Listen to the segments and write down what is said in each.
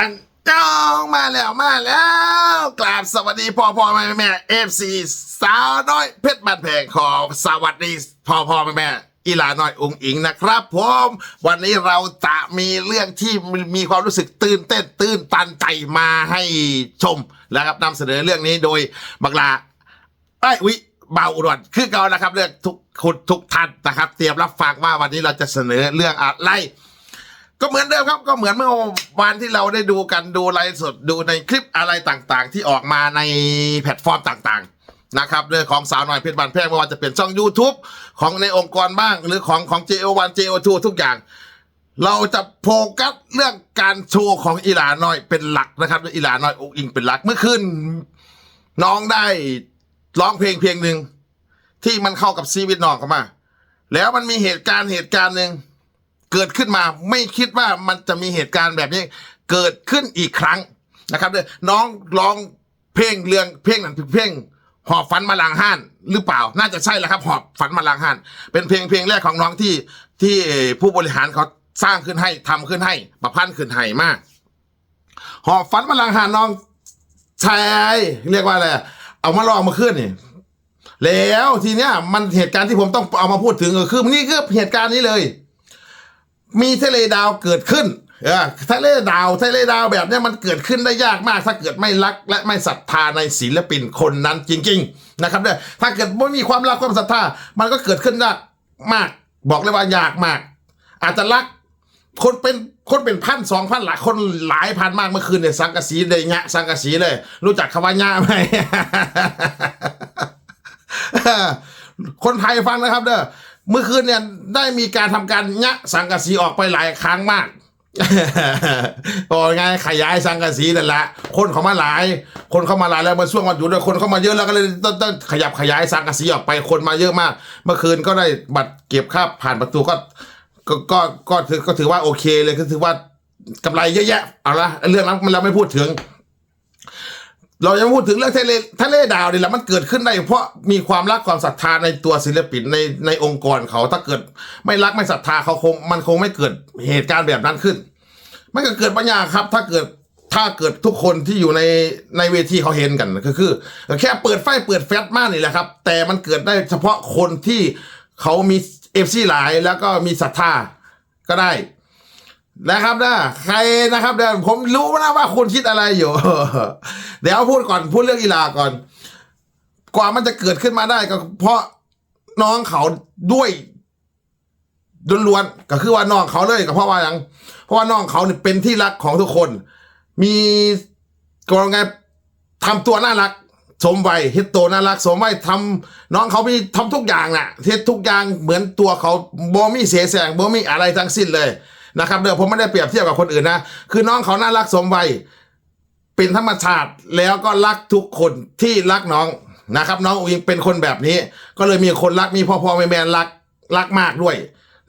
อันจ้องมาแล้วมาแล้ว กราบสวัสดีพ่อพ่อแม่แม่เอฟซีสาวน้อยเพชรบันแพงขอสวัสดีพ่อพ่อแม่แม่อีหลาน้อยองค์อิงนะครับผมวันนี้เราจะมีเรื่องที่มีความรู้สึกตื่นเต้นตื่นตันใจมาให้ชมแล้วครับนำเสนอเรื่องนี้โดยบักลาไอ้วิเบาอุดรคือเก่านะครับ เรื่องทุกคุณทุกท่านนะครับ เตรียมรับฟังว่าวันนี้เราจะเสนอเรื่องอะไร ก็เหมือนเดิมครับ ก็เหมือนเมื่อวานที่เราได้ดูกันดูไลฟ์สดดูในคลิปอะไรต่างๆ ที่ออกมาในแพลตฟอร์มต่างๆนะครับเรื่องของสาวน้อยเพชรบานแพงไม่ว่าจะเป็นช่อง YouTube ของในองค์กรบ้าง หรือของของ JO1 JO2 ทุกอย่าง เราจะโฟกัสเรื่องการโชว์ของอีหลาน้อยเป็นหลักนะครับอีหลาน้อยองค์อิงเป็นหลักเมื่อคืนน้องได้ร้องเพลงเพลงหนึ่งที่มันเข้ากับชีวิตน้องเข้ามา แล้วมันมีเหตุการณ์เหตุการณ์หนึ่ง เกิดขึ้นมาไม่คิดว่ามันจะมีเหตุการณ์แบบนี้เกิดขึ้นอีกครั้งนะครับเด้อน้องร้องเพลงเรื่องเพลงนั้นเพลงหอบฝันมาลางห้านหรือเปล่า น่าจะใช่แหละครับหอบฝันมาลางห้านเป็นเพลงเพลงแรกของน้องที่ที่ผู้บริหารเขาสร้างขึ้นให้ทำขึ้นให้ประพันธ์ขึ้นให้มาก หอบฝันมาลางห้านน้องชายเรียกว่าอะไรเอามาลองมาขึ้นนี่แล้วทีเนี้ยมันเหตุการณ์ที่ผมต้องเอามาพูดถึงก็คือนี่คือเหตุการณ์นี้เลย มีทะเลดาวเกิดขึ้นเออทะเลดาวทะเลดาวแบบนี้มันเกิดขึ้นได้ยากมาก ถ้าเกิดไม่รักและไม่ศรัทธาในศิลปินคนนั้นจริง ๆ นะครับเนี่ยถ้าเกิดไม่มีความรักความศรัทธา มันก็เกิดขึ้นยากมาก บอกเลยว่ายากมาก อาจจะรักคนเป็นคนเป็นพันสองพันหลายคนหลายพันมากเมื่อคืนเนี่ยสังกะสีเลยงะสังกะสีเลย รู้จักคำว่างะไหมคนไทยฟังนะครับเด้อ เมื่อคืนเนี่ยได้มีการทำการงะสังกะสีออกไปหลายครั้งมากโอ้ไงขยายสังกะสีนั่นแหละคนเขามาหลาย คนเข้ามาหลายแล้วมาช่วงวันหยุดด้วยคนเข้ามาเยอะแล้วก็เลยต้องต้องขยับขยายสังกะสีออกไปคนมาเยอะมาก เมื่อคืนก็ได้บัตรเก็บค่าผ่านประตูก็ก็ก็ก็ถือก็ถือว่าโอเคเลยก็ถือว่ากำไรเยอะแยะเอาละเรื่องนั้นมันเราไม่พูดถึง เรายังพูดถึงเรื่องทะเลทะเลดาวนี่แหละมันเกิดขึ้นได้ เพราะมีความรักความศรัทธาในตัวศิลปินในในองค์กรเขา ถ้าเกิดไม่รักไม่ศรัทธาเขาคงมันคงไม่เกิดเหตุการณ์แบบนั้นขึ้น มันก็เกิดปัญญาครับ ถ้าเกิดถ้าเกิดทุกคนที่อยู่ในในเวทีเขาเห็นกันก็คือ แค่เปิดไฟเปิดแฟลชมากนี่แหละครับ แต่มันเกิดได้เฉพาะคนที่เขามีเอฟซีหลายแล้วก็มีศรัทธาก็ได้ นะครับนะใครนะครับเดี๋ยวผมรู้นะว่าคุณคิดอะไรอยู่ เดี๋ยวพูดก่อนพูดเรื่องกีฬาก่อน กว่ามันจะเกิดขึ้นมาได้ก็เพราะน้องเขาด้วยล้วนๆก็คือว่าน้องเขาเลยก็เพราะว่าอย่างเพราะว่าน้องเขาเนี่ยเป็นที่รักของทุกคน มีกรไงทำตัวน่ารัก สมวัยเฮ็ดตัวน่ารัก สมวัยทำน้องเขามีทำทุกอย่างน่ะเฮ็ดทุกอย่างเหมือนตัวเขาบ่มีเสียแสงบ่มีอะไรทั้งสิ้นเลย นะครับเดี๋ยวผมไม่ได้เปรียบเทียบกับคนอื่นนะ คือน้องเขาน่ารักสมวัยเป็นธรรมชาติแล้วก็รักทุกคนที่รักน้องนะครับ น้องอุ๋งเป็นคนแบบนี้ ก็เลยมีคนรักมีพ่อพ่อแม่แม่รักรักมากด้วย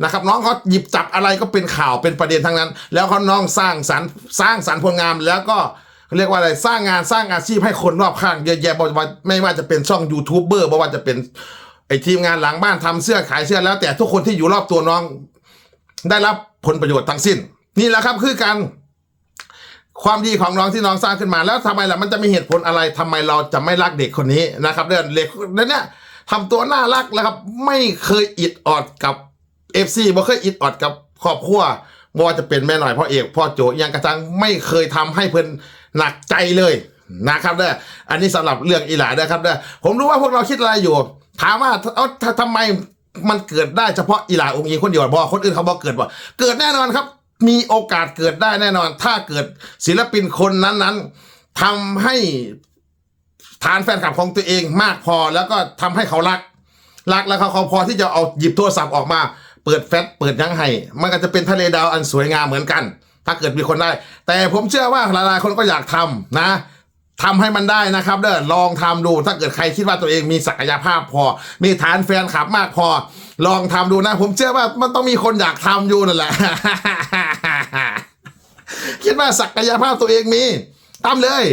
นะครับ น้องเขาหยิบจับอะไรก็เป็นข่าวเป็นประเด็นทั้งนั้น แล้วเขาน้องสร้างสรรสร้างสรรผลงานแล้วก็เรียกว่าอะไรสร้างงานสร้างอาชีพให้คนรอบข้างเยอะแยะบอกว่าไม่ว่าจะเป็นช่องยูทูบเบอร์ไม่ว่าจะเป็นไอทีมงานหลังบ้านทำเสื้อขายเสื้อแล้วแต่ทุกคนที่อยู่รอบตัวน้อง ได้รับผลประโยชน์ทั้งสิ้น นี่แหละครับคือการความดีของน้องที่น้องสร้างขึ้นมา แล้วทำไมล่ะมันจะมีเหตุผลอะไรทำไมเราจะไม่รักเด็กคนนี้นะครับเรื่องเด็กเนี้ยทำตัวน่ารักแล้วครับ ไม่เคยอิดออดกับเอฟซีไม่เคยอิดออดกับครอบครัวไม่ว่าจะเป็นแม่หน่อยพ่อเอกพ่อโจยังกระจังไม่เคยทำให้เพิ่อนหนักใจเลยนะครับเด้ออันนี้สำหรับเรื่องอีหลาเด้อครับเด้อผมรู้ว่าพวกเราคิดอะไรอยู่ ถามว่าเอาทำไม มันเกิดได้เฉพาะอีหลาองค์ยิงคนเดียวบอคนอื่นเขาบอกเกิดว่าเกิดแน่นอนครับ มีโอกาสเกิดได้แน่นอน ถ้าเกิดศิลปินคนนั้นๆทำให้ฐานแฟนคลับของตัวเองมากพอแล้วก็ทำให้เขารัก รักแล้วเขาเขาพอที่จะเอาหยิบโทรศัพท์ออกมา เปิดแฟลชเปิดยังให้มันก็จะเป็นทะเลดาวอันสวยงามเหมือนกัน ถ้าเกิดมีคนได้ แต่ผมเชื่อว่าหลายๆคนก็อยากทำนะ ทำให้มันได้นะครับเด้อลองทำดูถ้าเกิดใครคิดว่าตัวเองมีศักยภาพพอ มีฐานแฟนคลับมากพอ ลองทำดูนะ ผมเชื่อว่ามันต้องมีคนอยากทำอยู่นั่นแหละ คิดว่าศักยภาพตัวเองมีทำเลย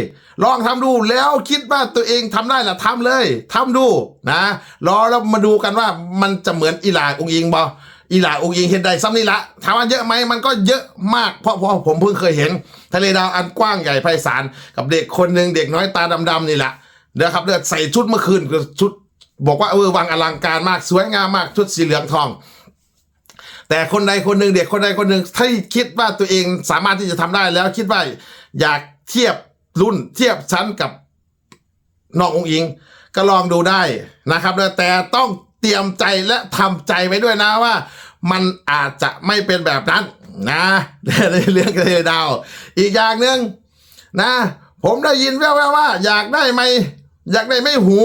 ลองทำดูแล้วคิดว่าตัวเองทำได้ล่ะทำเลยทำดูนะรอแล้วมาดูกันว่ามันจะเหมือนอีหลาองอิงบอ อีหลาองค์ยิงเห็นได้ซ้ำนี่ละถามว่าเยอะไหมมันก็เยอะมากเพราะเพราะผมเพิ่งเคยเห็น ทะเลดาวอันกว้างใหญ่ไพศาลกับเด็กคนหนึ่งเด็กน้อยตาดำๆนี่แหละเด้อครับเด้อใส่ชุดเมื่อคืนชุด บอกว่าเออวังอลังการมากสวยงามมากชุดสีเหลืองทอง แต่คนใดคนหนึ่งเด็กคนใดคนหนึ่งที่คิดว่าตัวเองสามารถที่จะทำได้แล้วคิดว่าอยากเทียบรุ่นเทียบชั้นกับน้ององอิง ก็ลองดูได้นะครับแต่ต้อง เตรียมใจและทำใจไว้ด้วยนะว่า มันอาจจะไม่เป็นแบบนั้นนะในเรื่องเลดาว อีกอย่างหนึ่งนะ ผมได้ยินแว่วๆว่า อยากได้ไม่อยากได้ไม่หู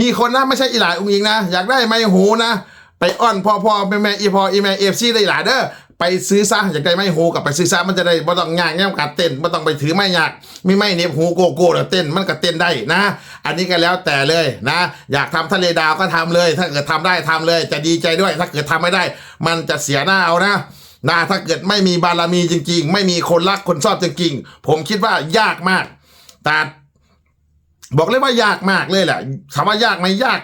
มีคนนะไม่ใช่อีหลายองค์อิงนะ อยากได้ไม่หูนะ ไปอ้อนพ่อพ่อแม่แม่อีพ่ออีแม่เอฟซีได้หลายเด้อ ไปซื้อซะอยากได้ไม่หูกับไปซื้อซะมันจะได้ไม่ต้องง่ายแง่กัดเต้นไม่ต้องไปถือไม่ยากมีไม่เน็บหูโกโก้แล้วเต้นมันก็เต้นได้นะ อันนี้ก็แล้วแต่เลยนะ อยากทำทะเลดาวก็ทำเลย ถ้าเกิดทำได้ทำเลย จะดีใจด้วย ถ้าเกิดทำไม่ได้ มันจะเสียหน้าเอานะนะถ้าเกิดไม่มีบารมีจริง ๆ ไม่มีคนรักคนชอบจริงๆ ผมคิดว่ายากมาก แต่บอกเลยว่ายากมากเลยแหละถามว่ายากไหมยาก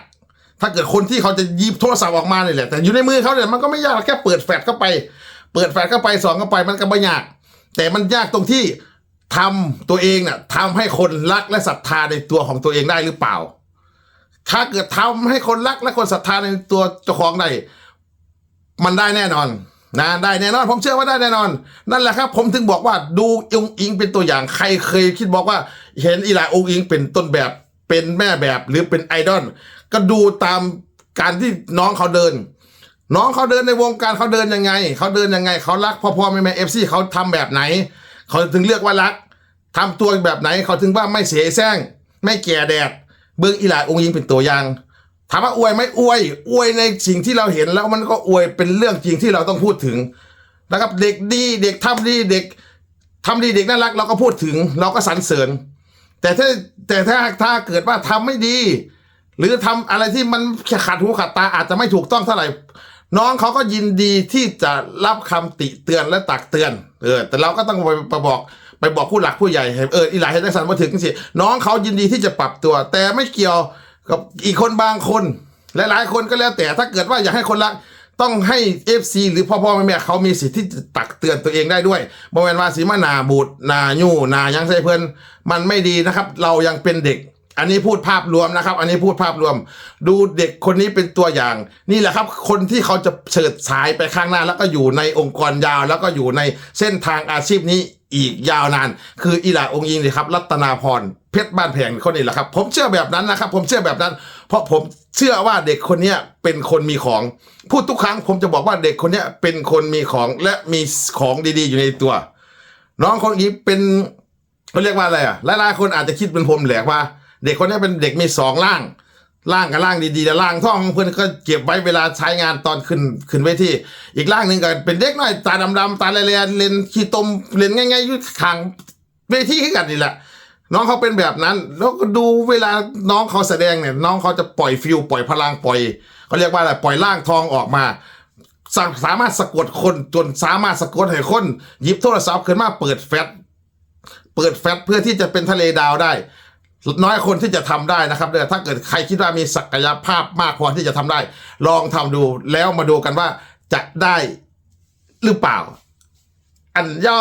ถ้าเกิดคนที่เขาจะยิบโทรศัพท์ออกมาเนี่ยแหละ แต่อยู่ในมือเขาเนี่ยมันก็ไม่ยากแค่เปิดแฟลชเข้าไป เปิดแฟลชเข้าไปสองเข้าไปมันก็ไม่ยาก แต่มันยากตรงที่ทำตัวเองน่ะทำให้คนรักและศรัทธาในตัวของตัวเองได้หรือเปล่า ถ้าเกิดทำให้คนรักและคนศรัทธาในตัวเจ้าของได้มันได้แน่นอนนะได้แน่นอน ผมเชื่อว่าได้แน่นอน นั่นแหละครับ ผมถึงบอกว่าดูองค์อิงเป็นตัวอย่างใครเคยคิดบอกว่า เห็นอีหลาองค์อิงเป็นต้นแบบเป็นแม่แบบหรือเป็นไอดอลก็ดูตามการที่น้องเขาเดิน น้องเขาเดินในวงการเขาเดินยังไงเขาเดินยังไงเขารักพ่อพ่อแม่แม่เอฟซีเขาทำแบบไหนเขาถึงเลือกว่ารักทำตัวแบบไหนเขาถึงว่าไม่เสียแซงไม่แก่แดด เบื้องอีหลาองค์ยิงเป็นตัวอย่างถามว่าอวยไหมอวยอวยในสิ่งที่เราเห็นแล้วมันก็อวยเป็นเรื่องจริงที่เราต้องพูดถึงนะครับเด็กดีเด็กทำดีเด็กทำดีเด็กน่ารัก เราก็พูดถึง เราก็สรรเสริญ แต่ถ้าแต่ถ้าถ้าเกิดว่าทำไม่ดี หรือทำอะไรที่มันขัดหูขัดตาอาจจะไม่ถูกต้องเท่าไหร่ น้องเขาก็ยินดีที่จะรับคำติเตือนและตักเตือน เออ แต่เราก็ต้องไปไปบอกไปบอกผู้หลักผู้ใหญ่ให้เอออีหลายให้ทักษะมาถึงสิน้องเขายินดีที่จะปรับตัว แต่ไม่เกี่ยวกับอีกคนบางคนหลายๆคนก็แล้วแต่ถ้าเกิดว่าอยากให้คนรักต้องให้ FC หรือพ่อพ่อแม่แม่เขามีสิทธิ์ที่จะตักเตือนตัวเองได้ด้วยบริเวณว่าสีมานาบูดนายู่นายังใส่เพื่อนมันไม่ดีนะครับ เรายังเป็นเด็ก อันนี้พูดภาพรวมนะครับ อันนี้พูดภาพรวม ดูเด็กคนนี้เป็นตัวอย่าง นี่แหละครับ คนที่เขาจะเฉิดฉายไปข้างหน้า แล้วก็อยู่ในองค์กรยาว แล้วก็อยู่ในเส้นทางอาชีพนี้อีกยาวนาน คืออีหลาองค์ยิงเลยครับ รัตนาพรเพชรบ้านแพงคนนี้แหละครับ ผมเชื่อแบบนั้นนะครับ ผมเชื่อแบบนั้น เพราะผมเชื่อว่าเด็กคนนี้เป็นคนมีของ พูดทุกครั้ง ผมจะบอกว่าเด็กคนนี้เป็นคนมีของและมีของดีๆ อยู่ในตัว น้องคนนี้เป็นเขาเรียกว่าอะไรอะหลายๆคนอาจจะคิดเป็นผมแหลกว่า เด็กคนนี้เป็นเด็กมีสองร่างร่างกับร่างดีๆแต่ร่างท่องของเพื่อนก็เก็บไว้เวลาใช้งานตอนขึ้นขึ้นเวทีอีกร่างหนึ่งก็เป็นเด็กน้อยตาดำๆตาเลียนๆเลนขี้ตมเลนง่ายๆยุ่ขางเวทีขึ้นกันนี่แหละน้องเขาเป็นแบบนั้น แล้วก็ดูเวลาน้องเขาแสดงเนี่ย น้องเขาจะปล่อยฟิลปล่อยพลังปล่อยเขาเรียกว่าอะไรปล่อยร่างทองออกมาสาสามารถสะกดคนจนสามารถสะกดให้คนหยิบโทรศัพท์ขึ้นมาเปิดแฟลชเปิดแฟลชเพื่อที่จะเป็นทะเลดาวได้ น้อยคนที่จะทำได้นะครับเดี๋ยวถ้าเกิดใครคิดว่ามีศักยภาพมากพอที่จะทำได้ ลองทำดูแล้วมาดูกันว่าจะได้หรือเปล่า อันยอ